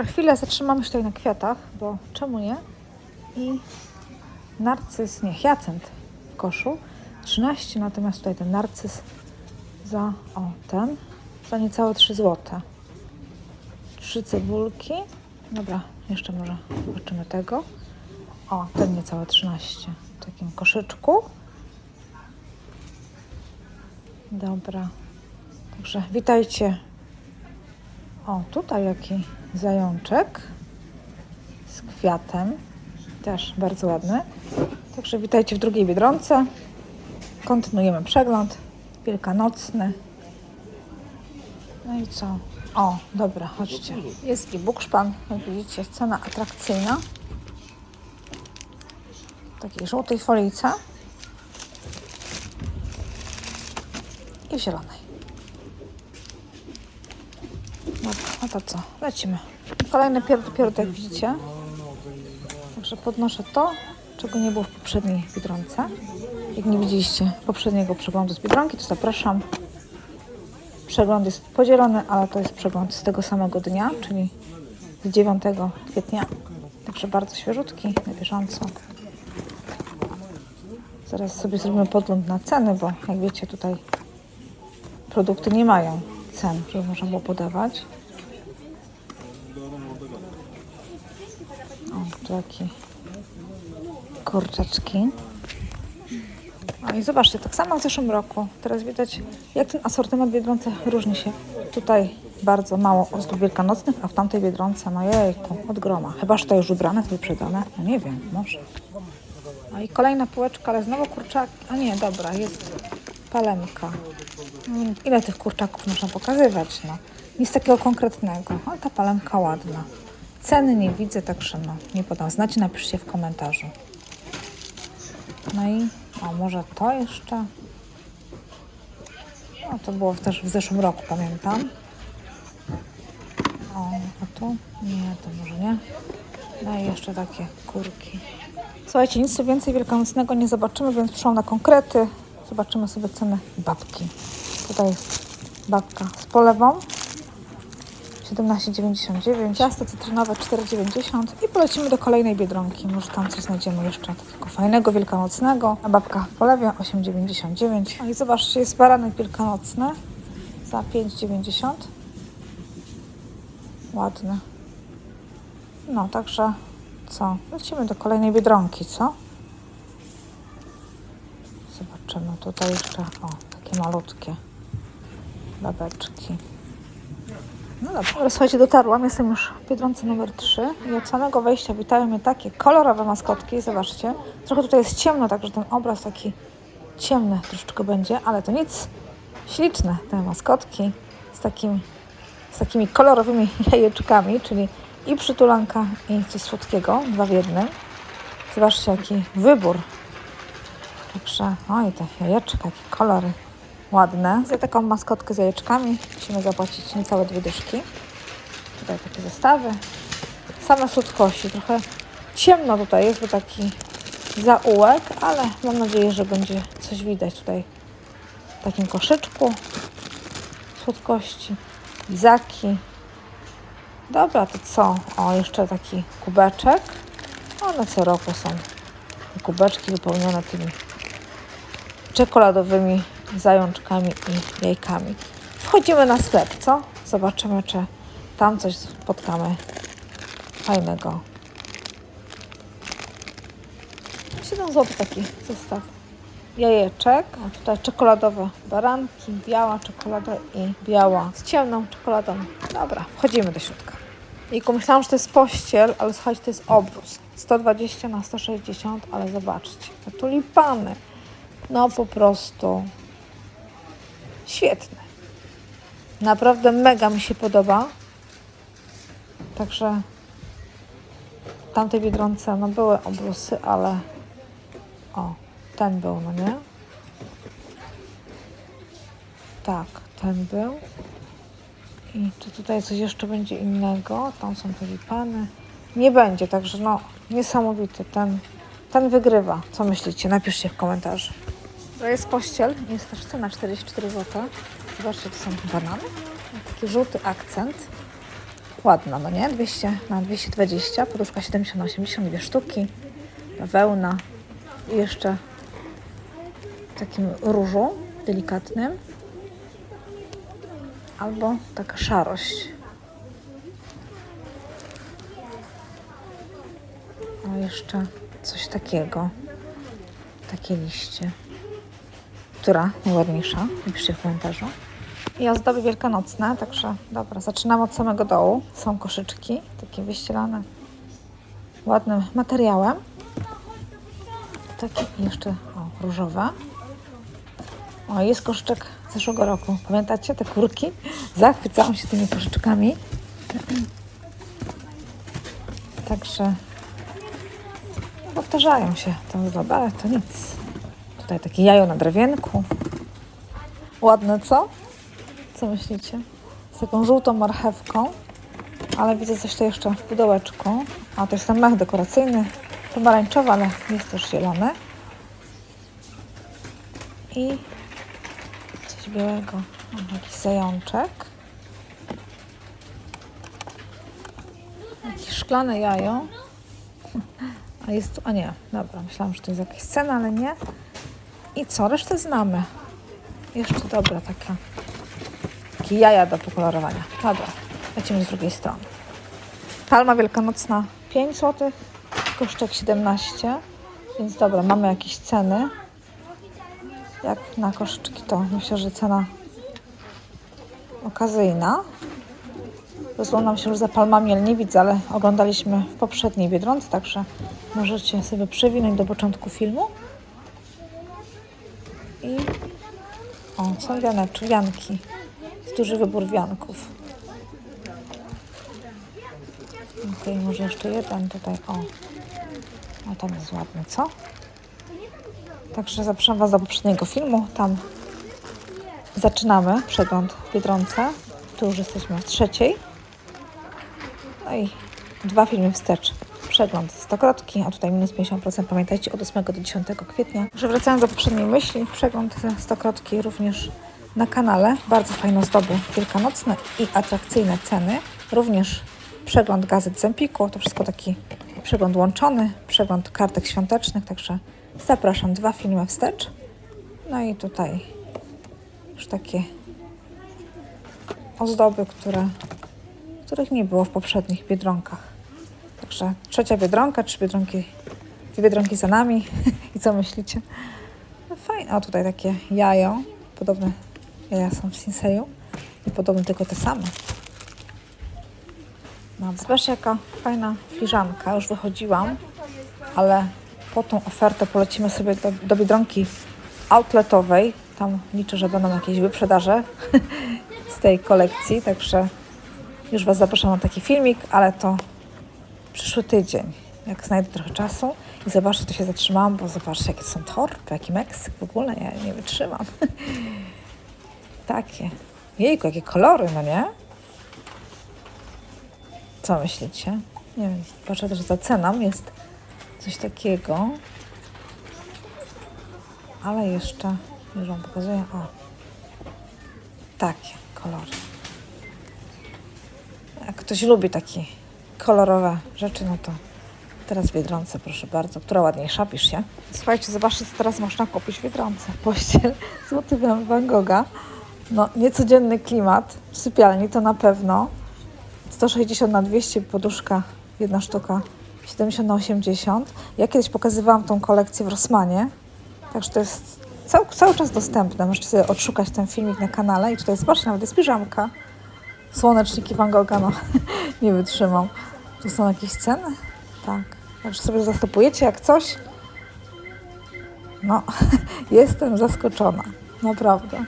Dobra, chwilę zatrzymamy się tutaj na kwiatach, bo czemu nie? I narcyz, nie, hiacynt w koszu 13, natomiast tutaj ten narcyz za, o ten, za niecałe 3 zł. Trzy cebulki. Dobra, jeszcze może zobaczymy tego. O, ten niecałe 13 w takim koszyczku. Dobra. Także witajcie. O, tutaj jaki zajączek z kwiatem. Też bardzo ładny. Także witajcie w drugiej Biedronce. Kontynuujemy przegląd wielkanocny. No i co? O, dobra, chodźcie. Jest i bukszpan, jak widzicie, cena atrakcyjna. W takiej żółtej folice i zielonej. Dobra, no to co? Lecimy. Kolejny pier dopiero, tak jak widzicie. Także podnoszę to, czego nie było w poprzedniej Biedronce. Jak nie widzieliście poprzedniego przeglądu z Biedronki, to zapraszam. Przegląd jest podzielony, ale to jest przegląd z tego samego dnia, czyli z 9 kwietnia. Także bardzo świeżutki, na bieżąco. Zaraz sobie zrobimy podgląd na ceny, bo jak wiecie tutaj produkty nie mają cen, żeby można było podawać. O, tu taki kurczaczki. No i zobaczcie, tak samo w zeszłym roku. Teraz widać, jak ten asortyment Biedronce różni się. Tutaj bardzo mało ozdób wielkanocnych, a w tamtej Biedronce, no jejku, od groma. Chyba, że to już ubrane, wyprzedane. No nie wiem, może. No i kolejna półeczka, ale znowu kurczaki. A nie, dobra, jest palemka. Ile tych kurczaków można pokazywać, no. Nic takiego konkretnego, ale ta palemka ładna. Ceny nie widzę, także no, nie podam. Znacie, napiszcie w komentarzu. No i, o może to jeszcze? No to było też w zeszłym roku, pamiętam. O, a tu? Nie, to może nie. No i jeszcze takie kurki. Słuchajcie, nic tu więcej wielkanocnego nie zobaczymy, więc przyszłam na konkrety. Zobaczymy sobie ceny babki. Tutaj babka z polewą. 17,99, ciasto cytrynowe 4,90 i polecimy do kolejnej Biedronki. Może tam coś znajdziemy jeszcze takiego fajnego, wielkanocnego. A babka w polewie 8,99. No i zobaczcie, jest baranek wielkanocny za 5,90. Ładny. No, także co? Lecimy do kolejnej Biedronki, co? Zobaczymy tutaj jeszcze, o, takie malutkie babeczki. No dobrze, ale słuchajcie, dotarłam. Jestem już w Biedronce numer 3 i od samego wejścia witają mnie takie kolorowe maskotki. Zobaczcie, trochę tutaj jest ciemno, także ten obraz taki ciemny troszeczkę będzie, ale to nic. Śliczne te maskotki z takimi, z takimi kolorowymi jajeczkami, czyli i przytulanka i coś słodkiego, dwa w jednym. Zobaczcie, jaki wybór. Także, oj, te jajeczka, jakie kolory ładne. Za taką maskotkę z jajeczkami musimy zapłacić niecałe dwie dyszki. Tutaj takie zestawy. Same słodkości. Trochę ciemno tutaj jest, bo taki zaułek, ale mam nadzieję, że będzie coś widać tutaj w takim koszyczku słodkości. Lizaki. Dobra, to co? O, jeszcze taki kubeczek. One co roku są kubeczki wypełnione tymi czekoladowymi zajączkami i jajkami. Wchodzimy na sklep, co? Zobaczymy, czy tam coś spotkamy fajnego. 7 zł taki zestaw jajeczek, a tutaj czekoladowe baranki, biała czekolada i biała z ciemną czekoladą. Dobra, wchodzimy do środka. I myślałam, że to jest pościel, ale słuchajcie, to jest obrus. 120 na 160, ale zobaczcie, te tulipany. No po prostu świetne. Naprawdę mega mi się podoba. Także w tamtej Biedronce no były obrusy, ale o, ten był, no nie? Tak, ten był. I czy tutaj coś jeszcze będzie innego? Tam są tulipany. Nie będzie, także no niesamowity. Ten, ten wygrywa. Co myślicie? Napiszcie w komentarzu. To jest pościel, jest też cena 44 zł. Zobaczcie, to są banany. Taki żółty akcent. ładna, no nie? 200 na 220, poduszka 70 na 80, dwie sztuki, wełna i jeszcze w takim różu delikatnym albo taka szarość. O, jeszcze coś takiego. Takie liście. Która najładniejsza? Napiszcie w komentarzu. I ozdoby wielkanocne, także dobra, zaczynamy od samego dołu. Są koszyczki, takie wyścielane ładnym materiałem. Takie jeszcze o, różowe. O, jest koszyczek z zeszłego roku. Pamiętacie te kurki? Zachwycałam się tymi koszyczkami. Także powtarzają się te ozdoby, ale to nic. Tutaj takie jajo na drewienku. Ładne, co? Co myślicie? Z taką żółtą marchewką, ale widzę coś tu jeszcze w pudełeczku. A to jest ten mech dekoracyjny, pomarańczowy, ale jest też zielony. I coś białego. O, jakiś zajączek. Jakieś szklane jajo. A jest tu, a nie, dobra, myślałam, że to jest jakaś scena, ale nie. I co, resztę znamy. Jeszcze dobra taka. Takie jaja do pokolorowania. Dobra, lecimy z drugiej strony. Palma wielkanocna 5 zł, kosztek 17. Więc dobra, mamy jakieś ceny. Jak na koszyczki to myślę, że cena okazyjna. Rozglądam się już za palmami, ale nie widzę, ale oglądaliśmy w poprzedniej Biedronce, także możecie sobie przewinąć do początku filmu. I o, są wianeczki, wianki. Duży wybór wianków. Okej, może jeszcze jeden tutaj, o. O, tam jest ładny, co? Także zapraszam Was do poprzedniego filmu. Tam zaczynamy przegląd w Biedronce. Tu już jesteśmy w trzeciej. No i dwa filmy wstecz. Przegląd stokrotki, a tutaj minus 50%. Pamiętajcie od 8 do 10 kwietnia. Że wracając do poprzedniej myśli, przegląd stokrotki również na kanale. Bardzo fajne zdoby wielkanocne i atrakcyjne ceny. Również przegląd gazet z Empiku. To wszystko taki przegląd łączony, przegląd kartek świątecznych. Także zapraszam dwa filmy wstecz. No i tutaj już takie ozdoby, które, których nie było w poprzednich biedronkach. Także trzecia biedronka, trzy biedronki, dwie biedronki za nami. I co myślicie? No fajne. O, tutaj takie jajo. Podobne jaja są w Sinseju. I tylko te same. No, zobaczcie jaka fajna filiżanka. Już wychodziłam, ale po tą ofertę polecimy sobie do, do Biedronki outletowej. Tam liczę, że będą jakieś wyprzedaże z tej kolekcji, także już Was zapraszam na taki filmik, ale to przyszły tydzień, jak znajdę trochę czasu i zobaczcie, to się zatrzymałam, bo zobaczcie, jakie są torby, jaki Meksyk, w ogóle ja nie wytrzymam. Takie. Jejku, jakie kolory, no nie? Co myślicie? Nie wiem, patrzę też za ceną, jest coś takiego. Ale jeszcze, już Wam pokazuję, o. Takie kolory. Jak ktoś lubi takie kolorowe rzeczy, no to teraz w Biedronce, proszę bardzo. Która ładniejsza, piszcie. Słuchajcie, zobaczcie, co teraz można kupić w Biedronce. Pościel z motywem Van Gogha. No, niecodzienny klimat. W sypialni to na pewno. 160 na 200 poduszka, jedna sztuka, 70 na 80. Ja kiedyś pokazywałam tą kolekcję w Rossmanie, także to jest cały, cały czas dostępne. Możecie sobie odszukać ten filmik na kanale i tutaj zobaczcie, nawet jest piżamka. Słoneczniki Van Gogha, no nie wytrzymam. Tu są jakieś ceny? Tak. Także sobie zastopujecie jak coś. No, jestem zaskoczona. Naprawdę.